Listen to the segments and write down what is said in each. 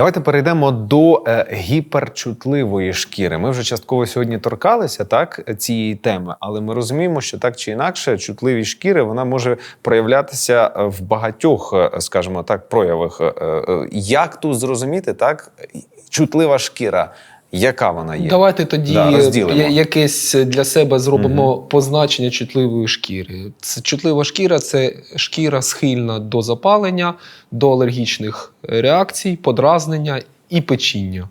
Давайте перейдемо до е, гіперчутливої шкіри. Ми вже частково сьогодні торкалися так цієї теми, але ми розуміємо, що так чи інакше, чутливі шкіри вона може проявлятися е, в багатьох, е, скажімо так, проявах. Як тут зрозуміти так, чутлива шкіра, яка вона є? Давайте тоді Да, я- якесь для себе зробимо позначення чутливої шкіри. Це чутлива шкіра це шкіра схильна до запалення, до алергічних реакцій, подразнення і печіння.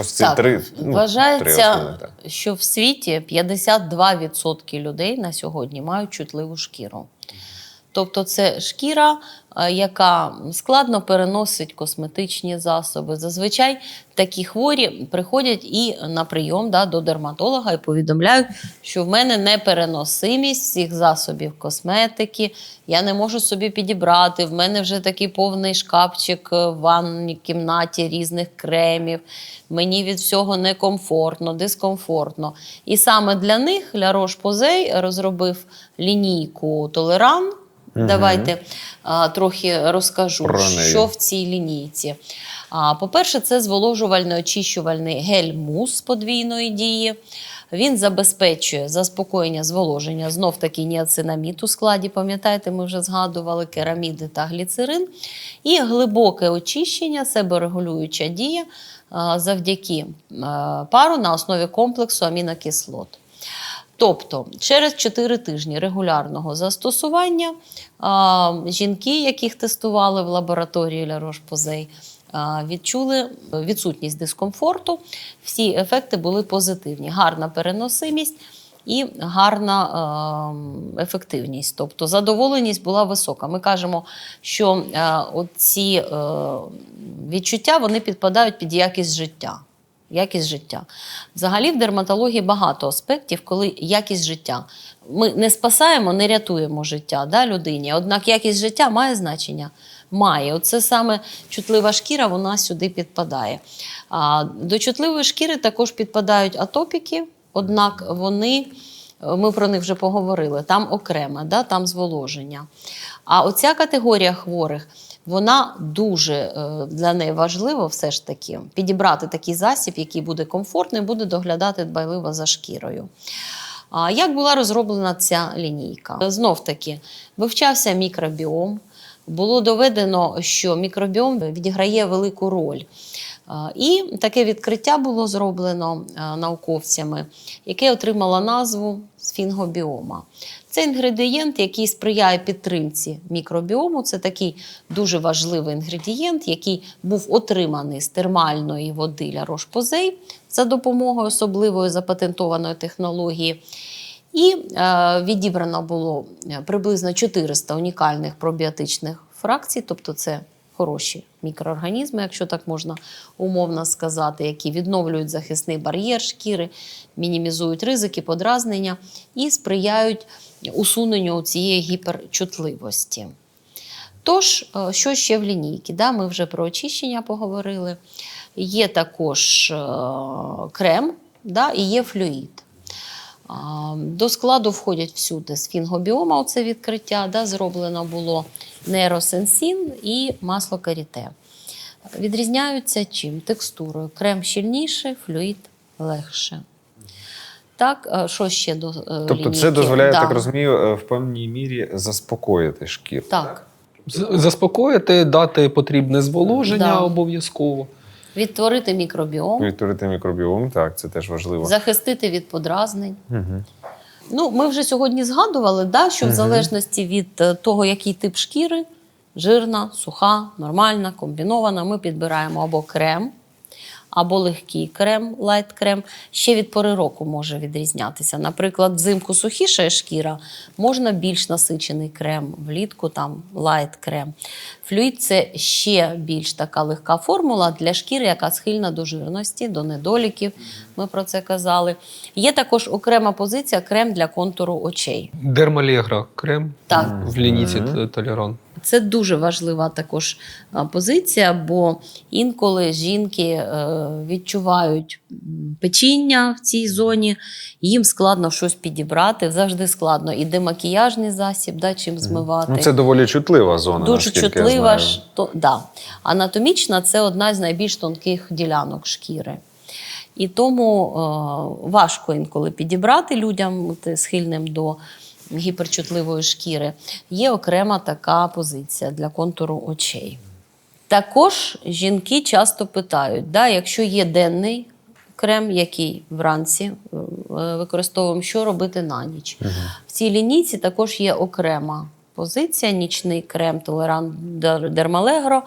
Ось ці Так, три, ну, Вважається, так. що в світі 52% людей на сьогодні мають чутливу шкіру. Тобто це шкіра, е, яка складно переносить косметичні засоби. Зазвичай такі хворі приходять і на прийом да, до дерматолога і повідомляють, що в мене непереносимість всіх засобів косметики, я не можу собі підібрати. В мене вже такий повний шкафчик е, в ванній кімнаті різних кремів. Мені від всього некомфортно, дискомфортно. І саме для них Ля Рош Позей розробив лінійку Толеран. Давайте а, трохи розкажу, Про неї. що в цій лінійці. А, по-перше, це зволожувальний очищувальний гель-мус подвійної дії. Він забезпечує заспокоєння зволоження, знов таки ніацинамід у складі, пам'ятаєте, ми вже згадували кераміди та гліцерин. І глибоке очищення, себорегулююча дія а, завдяки а, пару на основі комплексу амінокислот. Тобто, через 4 тижні регулярного застосування а, жінки, яких тестували в лабораторії Ля Рош-Позей, відчули відсутність дискомфорту. Всі ефекти були позитивні. Гарна переносимість і гарна е, ефективність. Тобто задоволеність була висока. Ми кажемо, що е, ці е, відчуття вони підпадають під якість життя. Якість життя. Взагалі в дерматології багато аспектів, коли якість життя. Ми не спасаємо, не рятуємо життя да, людині. Однак якість життя має значення. Має. Оце саме чутлива шкіра, вона сюди підпадає. А, до чутливої шкіри також підпадають атопіки, однак вони, ми про них вже поговорили, там окремо, да, там зволоження. А оця категорія хворих, вона дуже е, для неї важливо все ж таки підібрати такий засіб, який буде комфортний, буде доглядати дбайливо за шкірою. А як була розроблена ця лінійка? Знов таки вивчався мікробіом. Було доведено, що мікробіом відіграє велику роль. І таке відкриття було зроблено науковцями, яке отримало назву сфінгобіома. Це інгредієнт, який сприяє підтримці мікробіому. Це такий дуже важливий інгредієнт, який був отриманий з термальної води Ля Рош-Позей за допомогою особливої запатентованої технології. І відібрано було е, приблизно 400 унікальних пробіотичних фракцій, тобто це хороші мікроорганізми, якщо так можна умовно сказати, які відновлюють захисний бар'єр шкіри, мінімізують ризики подразнення і сприяють усуненню цієї гіперчутливості. Тож, е, що ще в лінійці? Да, ми вже про очищення поговорили. Є також е, крем да, і є флюїд. До складу входять всюди сфінгобіома, оце відкриття, да, зроблено було нейросенсін і масло каріте. Відрізняються чим? Текстурою. Крем щільніший, флюїд легше. Так, що ще до е, Тобто лінійки? це дозволяє, Да. так розумію, е, в певній мірі заспокоїти шкіру. Так. З- Заспокоїти, дати потрібне зволоження Да. обов'язково. Відтворити мікробіом, Відтворити мікробіом, так, це теж важливо. захистити від подразнень. Угу. Ну, ми вже сьогодні згадували, да, що в залежності від е, того, який тип шкіри, жирна, суха, нормальна, комбінована, ми підбираємо або крем, або легкий крем, лайт-крем. Ще від пори року може відрізнятися. Наприклад, взимку сухіша шкіра, можна більш насичений крем, влітку там лайт-крем. Флюїд це ще більш така легка формула для шкіри, яка схильна до жирності, до недоліків. Ми про це казали. Є також окрема позиція крем для контуру очей. Дермалегра крем Так. в лінійці т- Толеран. Це дуже важлива також позиція, бо інколи жінки е, відчувають печіння в цій зоні, їм складно щось підібрати, завжди складно. І демакіяжний засіб, да, чим змивати. Ну, це доволі чутлива зона. Дуже наскільки я чутлива знаю. ж да. Анатомічна це одна з найбільш тонких ділянок шкіри. І тому е, важко інколи підібрати людям схильним до гіперчутливої шкіри. Є окрема така позиція для контуру очей. Також жінки часто питають, да, якщо є денний крем, який вранці е, використовуємо, що робити на ніч. В цій лінійці також є окрема позиція, нічний крем Толерант Дермалегро. Е,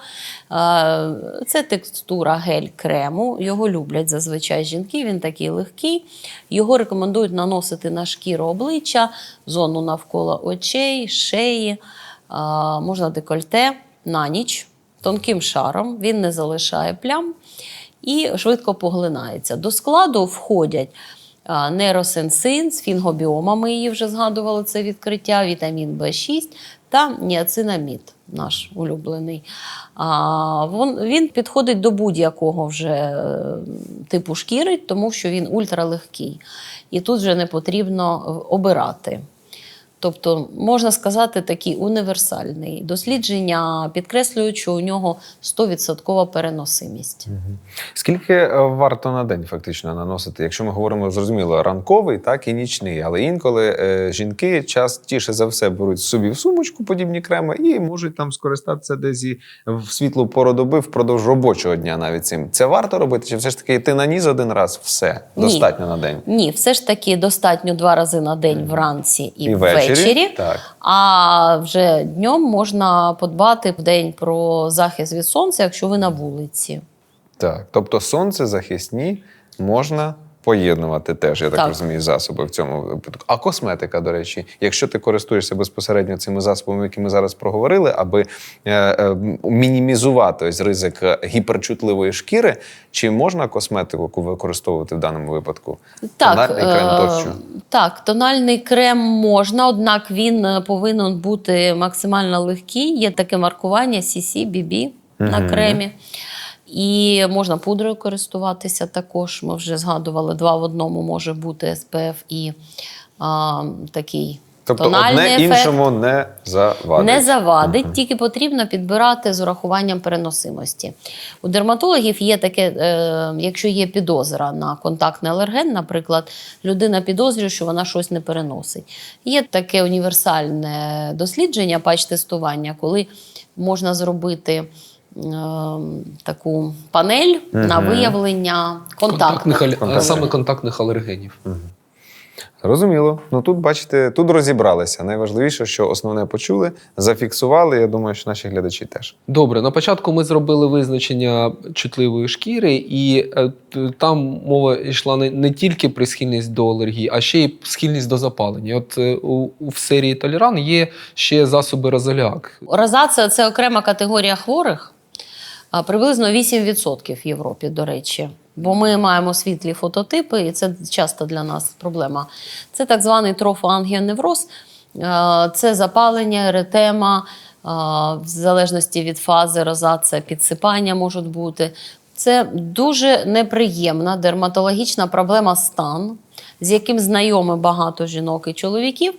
Це текстура гель крему. Його люблять зазвичай жінки. Він такий легкий. Його рекомендують наносити на шкіру обличчя, зону навколо очей, шиї, е, можна декольте на ніч тонким шаром. Він не залишає плям і швидко поглинається. До складу входять нейросенсин з фінгобіомами, її вже згадували це відкриття, вітамін В6 та ніацинамід, наш улюблений. Він підходить до будь-якого вже е, типу шкіри, тому що він ультралегкий. І тут вже не потрібно е, обирати. Тобто, можна сказати, такий універсальний. Дослідження підкреслюють, що у нього 100% переносимість. Скільки е, варто на день фактично наносити? Якщо ми говоримо зрозуміло, ранковий, так і нічний. Але інколи е, жінки частіше за все беруть собі в сумочку подібні креми і можуть там скористатися десь і в світлу пору доби впродовж робочого дня навіть цим. Це варто робити? Чи все ж таки ти наніс один раз все Ні. достатньо на день? Ні, все ж таки достатньо два рази на день вранці і, І ввечері? Ввечері. Так. А вже днем можна подбати в день про захист від сонця, якщо ви на вулиці. Так, тобто сонце захисні можна поєднувати теж, я так, Так. розумію, засоби в цьому випадку. А косметика, до речі, якщо ти користуєшся безпосередньо цими засобами, які ми зараз проговорили, аби е, е, мінімізувати ось ризик гіперчутливої шкіри, чи можна косметику використовувати в даному випадку? Тональний крем е, так, тональний крем можна, однак він е, повинен бути максимально легкий. Є таке маркування CC, BB на кремі. І можна пудрою користуватися також. Ми вже згадували, два в одному може бути SPF і а, такий Тобто тональний одне ефект. іншому не завадить. Не завадить, тільки потрібно підбирати з урахуванням переносимості. У дерматологів є таке, е, якщо є підозра на контактний алерген, наприклад, людина підозрює, що вона щось не переносить. Є таке універсальне дослідження, патч-тестування, коли можна зробити. Е, Таку панель на виявлення контактних. Контактних, саме контактних алергенів. Зрозуміло. Ну тут, бачите, тут розібралися. Найважливіше, що основне почули, зафіксували. Я думаю, що наші глядачі теж. Добре, на початку ми зробили визначення чутливої шкіри, і е, там мова йшла не, не тільки про схильність до алергії, а ще й схильність до запалення. От е, у, у в серії Толеран є ще засоби розоляк. Розація це окрема категорія хворих, приблизно 8% в Європі, до речі. Бо ми маємо світлі фототипи, і це часто для нас проблема. Це так званий трофоангіоневроз, це запалення, еретема, в залежності від фази розація, підсипання можуть бути. Це дуже неприємна дерматологічна проблема стан, з яким знайомі багато жінок і чоловіків.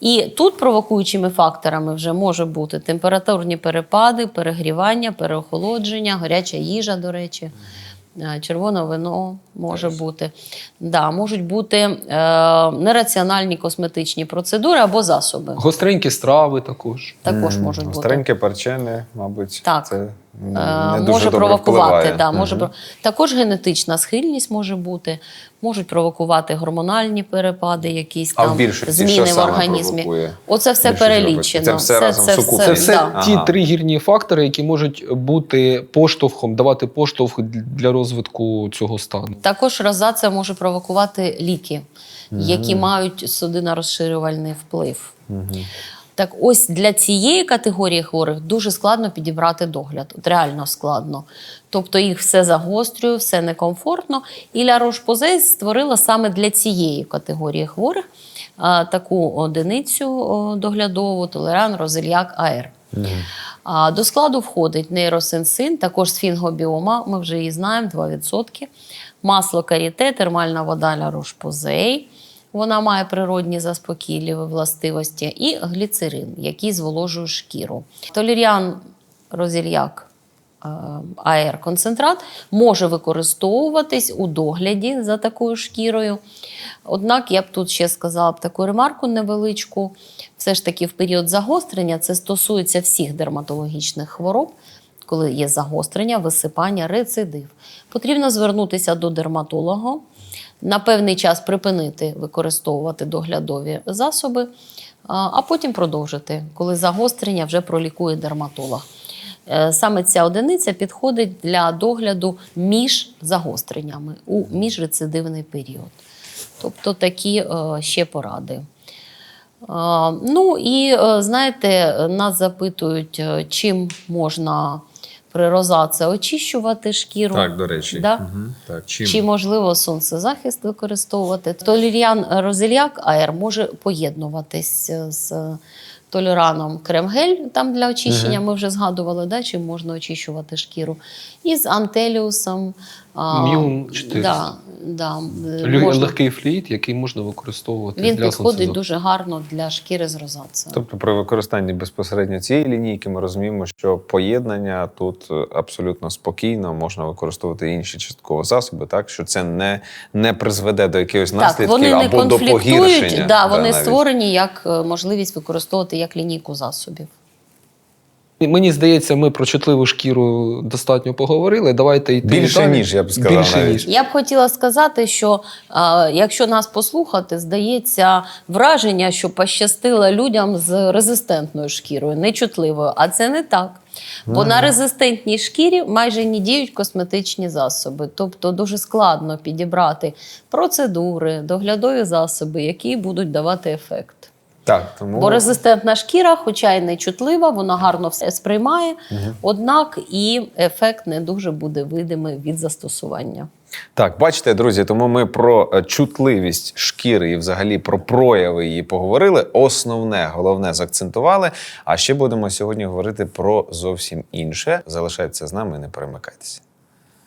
І тут провокуючими факторами вже може бути температурні перепади, перегрівання, переохолодження, гаряча їжа, до речі. е, Червоне вино може бути. Да, можуть бути е, нераціональні косметичні процедури або засоби. Гостренькі страви також. Також можуть бути. Стареньке парчене, мабуть, Так. це не дуже може добре провокувати. впливає. Да, може про- Також генетична схильність може бути, можуть провокувати гормональні перепади, якісь А в там більшості зміни що в організмі. провокує? Оце все перелічено. Це все разом в сукупі? Це все да. ті Ага. тригірні фактори, які можуть бути поштовхом, давати поштовх для розвитку цього стану. Також розація може провокувати ліки, які мають судинно-розширювальний вплив. Мгм. Так ось для цієї категорії хворих дуже складно підібрати догляд. От реально складно. Тобто їх все загострює, все некомфортно. І Ля Рош-Позей створила саме для цієї категорії хворих таку одиницю доглядову толеран Розельяк АР. А, До складу входить нейросенсин, також сфінгобіома, ми вже її знаємо, 2%. Масло каріте, термальна вода ля Рошпозей. Вона має природні заспокійливі властивості, і гліцерин, який зволожує шкіру. Толіріан розільяк е, АР-концентрат може використовуватись у догляді за такою шкірою. Однак я б тут ще сказала б таку ремарку невеличку. Все ж таки, в період загострення це стосується всіх дерматологічних хвороб, коли є загострення, висипання, рецидив. Потрібно звернутися до дерматолога, на певний час припинити використовувати доглядові засоби, а потім продовжити, коли загострення вже пролікує дерматолог. Е, Саме ця одиниця підходить для догляду між загостреннями у міжрецидивний період. Тобто такі е, ще поради. Е, Ну і знаєте, нас запитують, чим можна при розаце очищувати шкіру. Так, до речі. Да? Угу. Так, чим? Чи можливо сонцезахист використовувати? Толіріан розельяк АР може поєднуватись з толераном крем-гель там для очищення. Ми вже згадували, да, чим можна очищувати шкіру. І з антеліусом. А, Мюн 400. Да, да, можна- Легкий флюїд, який можна використовувати Він для підходить сонцезахисту. дуже гарно для шкіри з розацією. Тобто при використанні безпосередньо цієї лінійки ми розуміємо, що поєднання тут е, абсолютно спокійно можна використовувати інші часткові засоби, так що це не, не призведе до якихось Так, наслідків вони не або до конфліктують, погіршення. да, вони навіть. створені як е, можливість використовувати як лінійку засобів. Мені здається, ми про чутливу шкіру достатньо поговорили. Давайте йти Більше, далі. ніж, я б сказав, Більше, навіть. ніж. Я б хотіла сказати, що е, якщо нас послухати, здається враження, що пощастило людям з резистентною шкірою, нечутливою. А це не так. Бо на резистентній шкірі майже не діють косметичні засоби. Тобто дуже складно підібрати процедури, доглядові засоби, які будуть давати ефект. Так, тому Бо резистентна шкіра, хоча й не чутлива, вона гарно все сприймає, однак і ефект не дуже буде видимий від застосування. Так, бачите, друзі, тому ми про е, чутливість шкіри і взагалі про прояви її поговорили. Основне, головне закцентували. А ще будемо сьогодні говорити про зовсім інше. Залишайтеся з нами, не перемикайтеся.